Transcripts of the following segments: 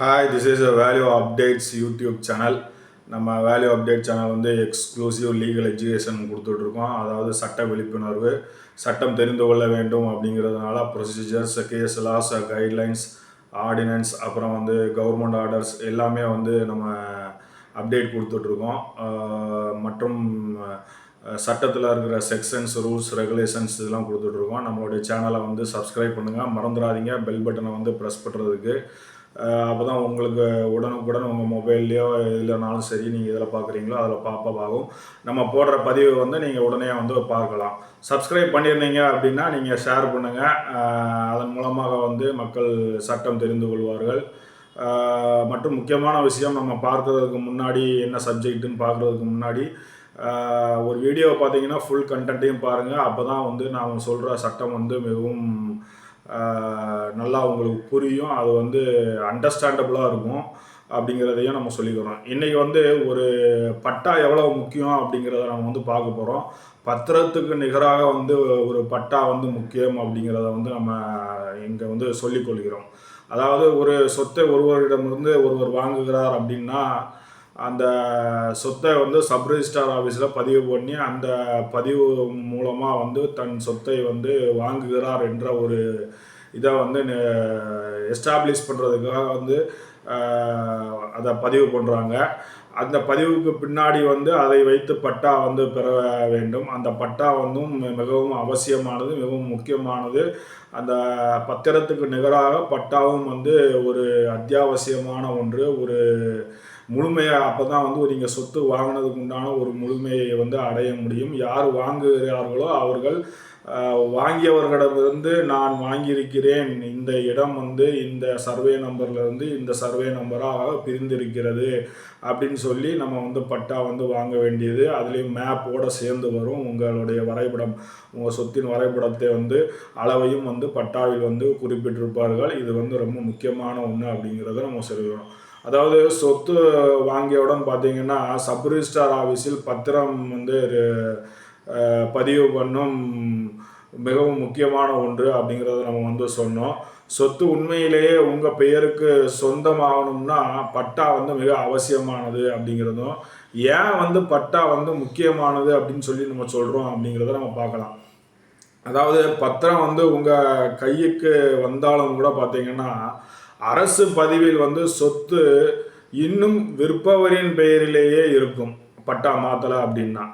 Hi this is a value updates YouTube channel நம்ம value update channel வந்து exclusive legal education கொடுத்துட்ருக்கோம். அதாவது சட்ட விழிப்புணர்வு சட்டம் தெரிந்து கொள்ள வேண்டும் அப்படிங்கிறதுனால procedures case laws guidelines ordinance அப்புறம் வந்து கவர்மெண்ட் ஆர்டர்ஸ் எல்லாமே வந்து நம்ம அப்டேட் கொடுத்துட்ருக்கோம். மற்றும் சட்டத்தில் இருக்கிற செக்ஷன்ஸ் ரூல்ஸ் ரெகுலேஷன்ஸ் இதெல்லாம் கொடுத்துட்ருக்கோம். நம்மளுடைய சேனலை வந்து சப்ஸ்கிரைப் பண்ணுங்கள் மறந்துடாதீங்க. பெல் பட்டனை வந்து ப்ரெஸ் பண்ணுறதுக்கு அப்போ தான் உங்களுக்கு உடனுக்குடன் உங்கள் மொபைல்லையோ இல்லைனாலும் சரி நீங்கள் இதில் பார்க்குறீங்களோ அதில் பாப்பப் ஆகும். நம்ம போடுற பதிவு வந்து நீங்கள் உடனே வந்து பார்க்கலாம். சப்ஸ்கிரைப் பண்ணியிருந்தீங்க அப்படின்னா நீங்கள் ஷேர் பண்ணுங்கள் அதன் மூலமாக வந்து மக்கள் சட்டம் தெரிந்து கொள்வார்கள். மற்றும் முக்கியமான விஷயம் நம்ம பார்க்கறதுக்கு முன்னாடி என்ன சப்ஜெக்ட்டுன்னு பார்க்குறதுக்கு முன்னாடி ஒரு வீடியோ பார்த்தீங்கன்னா ஃபுல் கண்டென்ட்டையும் பாருங்கள் அப்போ தான் வந்து நான் சொல்கிற சட்டம் வந்து மிகவும் நல்லா உங்களுக்கு புரியும். அது வந்து அண்டர்ஸ்டாண்டபுளாக இருக்கும் அப்படிங்கிறதையும் நம்ம சொல்லிக்கிறோம். இன்றைக்கி வந்து ஒரு பட்டா எவ்வளோ முக்கியம் அப்படிங்கிறத நம்ம வந்து பார்க்க போகிறோம் பத்திரத்துக்கு நிகராக வந்து ஒரு பட்டா வந்து முக்கியம் அப்படிங்கிறத வந்து நம்ம இங்கே வந்து சொல்லிக்கொள்கிறோம் அதாவது ஒரு சொத்தை ஒருவரிடமிருந்து ஒருவர் வாங்குகிறார் அப்படின்னா அந்த சொத்தை வந்து சப் ஆஃபீஸில் பதிவு பண்ணி அந்த பதிவு மூலமாக வந்து தன் சொத்தை வந்து வாங்குகிறார் என்ற ஒரு இதை வந்து எஸ்டாப்ளிஷ் பண்ணுறதுக்காக வந்து அதை பதிவு பண்ணுறாங்க அந்த பதிவுக்கு பின்னாடி வந்து அதை வைத்து பட்டா வந்து பெற வேண்டும். அந்த பட்டா வந்து மிகவும் அவசியமானது மிகவும் முக்கியமானது. அந்த பத்திரத்துக்கு நிகராக பட்டாவும் வந்து ஒரு அத்தியாவசியமான ஒன்று ஒரு முழுமையாக அப்போ தான் வந்து நீங்கள் சொத்து வாங்கினதுக்கு உண்டான ஒரு முழுமையை வந்து அடைய முடியும். யார் வாங்குகிறார்களோ அவர்கள் வாங்கியவர்களிடமிருந்து நான் வாங்கியிருக்கிறேன். இந்த இடம் வந்து இந்த சர்வே நம்பர்லேருந்து இந்த சர்வே நம்பராக பிரிந்திருக்கிறது அப்படின்னு சொல்லி நம்ம வந்து பட்டா வந்து வாங்க வேண்டியது. அதுலேயும் மேப்போடு சேர்ந்து வரும். உங்களுடைய வரைபடம் உங்கள் சொத்தின் வரைபடத்தை வந்து அளவையும் வந்து பட்டாவில் வந்து குறிப்பிட்டிருப்பார்கள். இது வந்து ரொம்ப முக்கியமான ஒன்று அப்படிங்கிறத நம்ம சொல்லிடுறோம். அதாவது சொத்து வாங்கியவுடன் பார்த்தீங்கன்னா சப் ரிஜிஸ்டார் ஆஃபீஸில் பத்திரம் வந்து பதிவு பண்ணும் மிகவும் முக்கியமான ஒன்று அப்படிங்கிறத நம்ம வந்து சொன்னோம். சொத்து உண்மையிலேயே உங்கள் பெயருக்கு சொந்தமாகணும்னா பட்டா வந்து மிக அவசியமானது அப்படிங்கிறதும் ஏன் வந்து பட்டா வந்து முக்கியமானது அப்படின்னு சொல்லி நம்ம சொல்கிறோம் அப்படிங்கிறத நம்ம பார்க்கலாம். அதாவது பத்திரம் வந்து உங்கள் கைக்கு வந்தாலும் கூட பார்த்தீங்கன்னா அரசு பதிவில் வந்து சொத்து இன்னும் விற்பவரின் பெயரிலேயே இருக்கும். பட்டா மாற்றலை அப்படின்னா.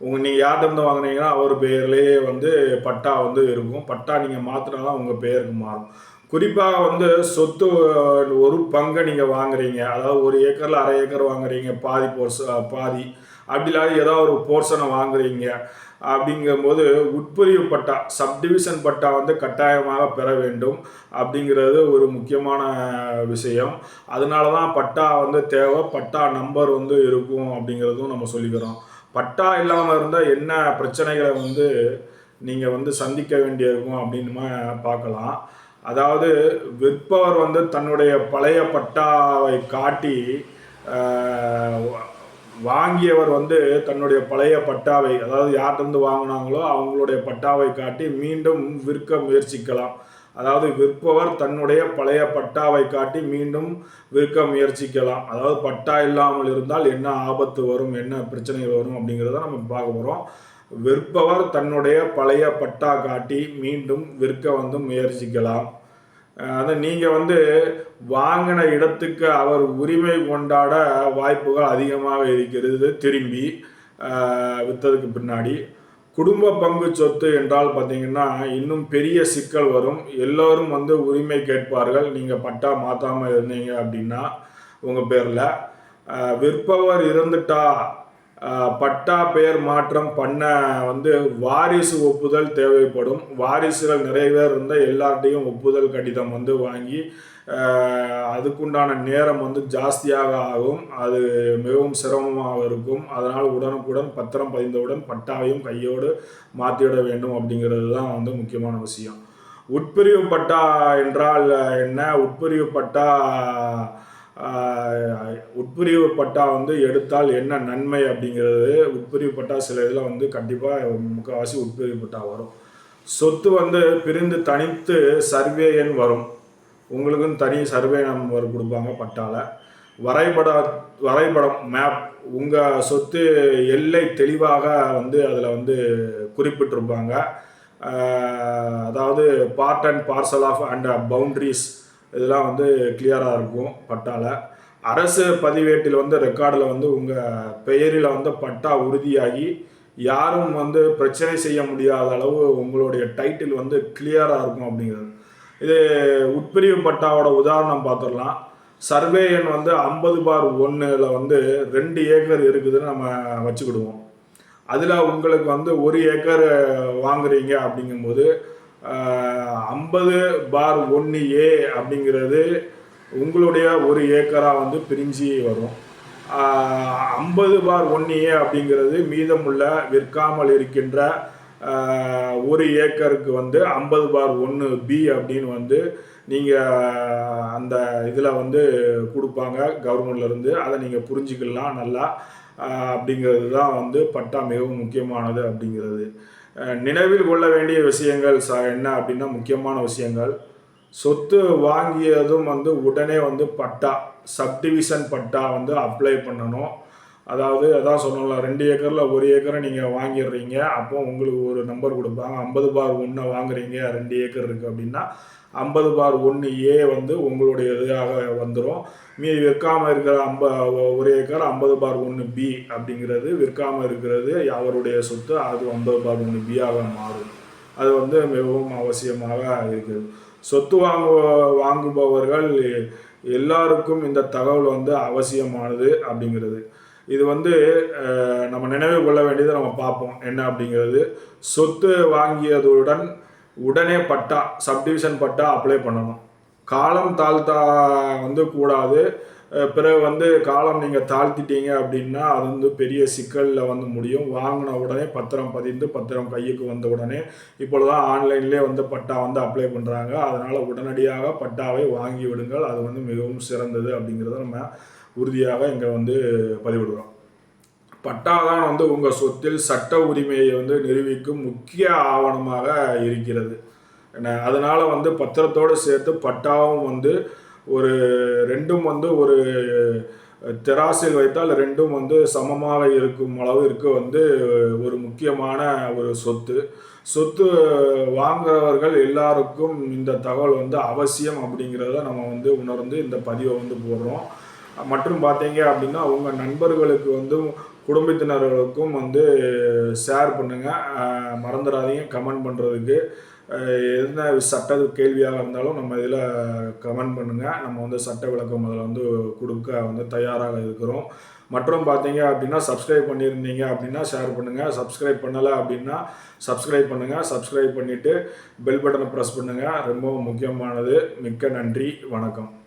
உங்கள் நீங்கள் யார்கிட்ட வாங்குனீங்கன்னா அவர் பெயர்லேயே வந்து பட்டா வந்து இருக்கும். பட்டா நீங்கள் மாற்றினா தான் உங்கள் பெயருக்கு மாறும். குறிப்பாக வந்து சொத்து ஒரு பங்கை நீங்கள் வாங்குறீங்க. அதாவது ஒரு ஏக்கரில் அரை ஏக்கர் வாங்குறீங்க. பாதி போர்ஸ் பாதி. அப்படி இல்லாத ஏதோ ஒரு போர்ஷனை வாங்குறீங்க. அப்படிங்கும்போது உட்பிரிவு பட்டா சப்டிவிஷன் பட்டா வந்து கட்டாயமாக பெற வேண்டும். அப்படிங்கிறது ஒரு முக்கியமான விஷயம். அதனால தான் பட்டா வந்து தேவை. பட்டா நம்பர் வந்து இருக்கும் அப்படிங்கிறதும் நம்ம சொல்லிக்கிறோம். பட்டா இல்லாமல் இருந்தால் என்ன பிரச்சனைகளை வந்து நீங்கள் வந்து சந்திக்க வேண்டியிருக்கும் அப்படின்னு நம்ம பார்க்கலாம். அதாவது விற்பவர் வந்து தன்னுடைய பழைய பட்டாவை காட்டி வாங்கியவர் வந்து தன்னுடைய பழைய பட்டாவை அதாவது யார்கிட்டருந்து வாங்கினாங்களோ அவங்களுடைய பட்டாவை காட்டி மீண்டும் விற்க முயற்சிக்கலாம். அதாவது விற்பவர் தன்னுடைய பழைய பட்டாவை காட்டி மீண்டும் விற்க முயற்சிக்கலாம். அதாவது பட்டா இல்லாமல் இருந்தால் என்ன ஆபத்து வரும் என்ன பிரச்சனைகள் வரும் அப்படிங்கிறத நம்ம பார்க்க போகிறோம் விற்பவர் தன்னுடைய பழைய பட்டா காட்டி மீண்டும் விற்க வந்து முயற்சிக்கலாம். அதை நீங்கள் வந்து வாங்கின இடத்துக்கு அவர் உரிமை கொண்டாட வாய்ப்புகள் அதிகமாக இருக்கிறது திரும்பி விற்றதுக்கு பின்னாடி. குடும்ப பங்கு சொத்து என்றால் பார்த்தீங்கன்னா இன்னும் பெரிய சிக்கல் வரும். எல்லோரும் வந்து உரிமை கேட்பார்கள். நீங்கள் பட்டா மாற்றாமல் இருந்தீங்க அப்படின்னா உங்கள் பேரில். விற்பவர் இருந்துட்டா பட்டா பெயர் மாற்றம் பண்ண வந்து வாரிசு ஒப்புதல் தேவைப்படும். வாரிசுகள் நிறைய பேர் இருந்தால் எல்லார்ட்டையும் ஒப்புதல் கடிதம் வந்து வாங்கி அதுக்குண்டான நேரம் வந்து ஜாஸ்தியாக ஆகும். அது மிகவும் சிரமமாக இருக்கும். அதனால் உடனுக்குடன் பத்திரம் பதிந்தவுடன் பட்டாவையும் கையோடு மாற்றிவிட வேண்டும் அப்படிங்கிறது தான் வந்து முக்கியமான விஷயம். உட்பிரிவு பட்டா என்றால் என்ன? உட்பிரிவு பட்டா உட்பிரிவு பட்டா வந்து எடுத்தால் என்ன நன்மை அப்படிங்கிறது உட்பிரிவு பட்டா சில இதில் வந்து கண்டிப்பாக முக்கால்வாசி உட்பிரிவு பட்டா வரும். சொத்து வந்து பிரிந்து தனித்து சர்வே எண் வரும். உங்களுக்குன்னு தனி சர்வே நம்பர் கொடுப்பாங்க பட்டால. வரைபட வரைபடம் மேப் உங்கள் சொத்து எல்லை தெளிவாக வந்து அதில் வந்து குறிப்பிட்டிருப்பாங்க. அதாவது part and parcel of and boundaries இதெல்லாம் வந்து கிளியராக இருக்கும் பட்டால. அரசு பதிவேட்டில் வந்து ரெக்கார்டில் வந்து உங்கள் பெயரில் வந்து பட்டா உறுதியாகி யாரும் வந்து பிரச்சனை செய்ய முடியாத அளவு உங்களுடைய டைட்டில் வந்து கிளியராக இருக்கும் அப்படிங்கிறது. இது உட்பிரிவு பட்டாவோட உதாரணம் பார்த்துடலாம் சர்வே எண் வந்து ஐம்பது பார் ஒன்றில் வந்து ரெண்டு ஏக்கர் இருக்குதுன்னு நம்ம வச்சுக்கிடுவோம். அதில் உங்களுக்கு வந்து ஒரு ஏக்கர் வாங்குறீங்க அப்படிங்கும்போது ஐம்பது பார் ஒன்று ஏ அப்படிங்கிறது உங்களுடைய ஒரு ஏக்கராக வந்து பிரிஞ்சு வரும். ஐம்பது பார் ஒன்று ஏ அப்படிங்கிறது மீதமுள்ள விற்காமல் இருக்கின்ற ஒரு ஏக்கருக்கு வந்து ஐம்பது பார் ஒன்று பி அப்படின்னு வந்து நீங்கள் அந்த இதில் வந்து கொடுப்பாங்க. கவர்மெண்ட்லேருந்து அதை நீங்கள் புரிஞ்சுக்கலாம் நல்லா அப்படிங்கிறது தான் வந்து பட்டா மிகவும் முக்கியமானது அப்படிங்கிறது. நினைவில் கொள்ள வேண்டிய விஷயங்கள் ச என்ன அப்படின்னா முக்கியமான விஷயங்கள். சொத்து வாங்கியதும் வந்து உடனே வந்து பட்டா சப்டிவிஷன் பட்டா வந்து அப்ளை பண்ணணும். அதாவது அதான் சொன்னோம்ல ரெண்டு ஏக்கரில் ஒரு ஏக்கரை நீங்கள் வாங்கிடுறீங்க. அப்போ உங்களுக்கு ஒரு நம்பர் கொடுப்பாங்க. ஐம்பது பார் ஒன்றை வாங்குறீங்க ரெண்டு ஏக்கர் இருக்குது அப்படின்னா ஐம்பது பார் ஒன்று ஏ வந்து உங்களுடைய இதாக வந்துடும் மீ விற்காமல் இருக்கிற ஐம்ப ஒரு ஏக்கர் ஐம்பது பார் ஒன்று பி அப்படிங்கிறது விற்காமல் இருக்கிறது அவருடைய சொத்து அது ஐம்பது பார் ஒன்று பியாக மாறும். அது வந்து மிகவும் அவசியமாக இருக்குது. சொத்து வாங்கு வாங்குபவர்கள் எல்லாருக்கும் இந்த தகவல் வந்து அவசியமானது அப்படிங்கிறது. இது வந்து நம்ம நினைவு கொள்ள வேண்டியதை நம்ம பார்ப்போம். என்ன அப்படிங்கிறது? சொத்து வாங்கியதுடன் உடனே பட்டா சப்டிவிஷன் பட்டா அப்ளை பண்ணணும். காலம் தாழ்த்தா வந்து கூடாது. பிறகு வந்து காலம் நீங்கள் தாழ்த்திட்டீங்க அப்படின்னா அது வந்து பெரிய சிக்கலில் வந்து முடியும். வாங்கின உடனே பத்திரம் பதிந்து பத்திரம் கையுக்கு வந்த உடனே இப்பொழுதுதான் ஆன்லைன்லேயே வந்து பட்டா வந்து அப்ளை பண்ணுறாங்க அதனால் உடனடியாக பட்டாவை வாங்கி விடுங்கள். அது வந்து மிகவும் சிறந்தது அப்படிங்கிறத நம்ம உறுதியாக இங்கே வந்து பதிவிடுறோம் பட்டாதான் வந்து உங்கள் சொத்தில் சட்ட உரிமையை வந்து நிரூபிக்கும் முக்கிய ஆவணமாக இருக்கிறது. என்ன அதனால் வந்து பத்திரத்தோடு சேர்த்து பட்டாவும் வந்து ஒரு ரெண்டும் வந்து ஒரு தெராசில் வைத்தால் ரெண்டும் வந்து சமமாக இருக்கும் அளவிற்கு வந்து ஒரு முக்கியமான ஒரு சொத்து. சொத்து வாங்குறவர்கள் எல்லாருக்கும் இந்த தகவல் வந்து அவசியம் அப்படிங்கிறத நம்ம வந்து உணர்ந்து இந்த பதிவை வந்து போடுறோம். மற்றும் பார்த்தீங்க அப்படின்னா உங்கள் நண்பர்களுக்கு வந்து குடும்பத்தினர்களுக்கும் வந்து ஷேர் பண்ணுங்கள் மறந்துடாதீங்க கமெண்ட் பண்ணுறதுக்கு என்ன சட்ட கேள்வியாக இருந்தாலும் நம்ம இதில் கமெண்ட் பண்ணுங்கள் நம்ம வந்து சட்ட விளக்கம் அதில் வந்து கொடுக்க வந்து தயாராக இருக்கிறோம். மற்றும் பார்த்தீங்க அப்படின்னா சப்ஸ்கிரைப் பண்ணியிருந்தீங்க அப்படின்னா ஷேர் பண்ணுங்கள் சப்ஸ்கிரைப் பண்ணலை அப்படின்னா சப்ஸ்கிரைப் பண்ணுங்கள் சப்ஸ்கிரைப் பண்ணிவிட்டு பெல் பட்டனை ப்ரெஸ் பண்ணுங்கள் ரொம்ப முக்கியமானது. மிக்க நன்றி. வணக்கம்.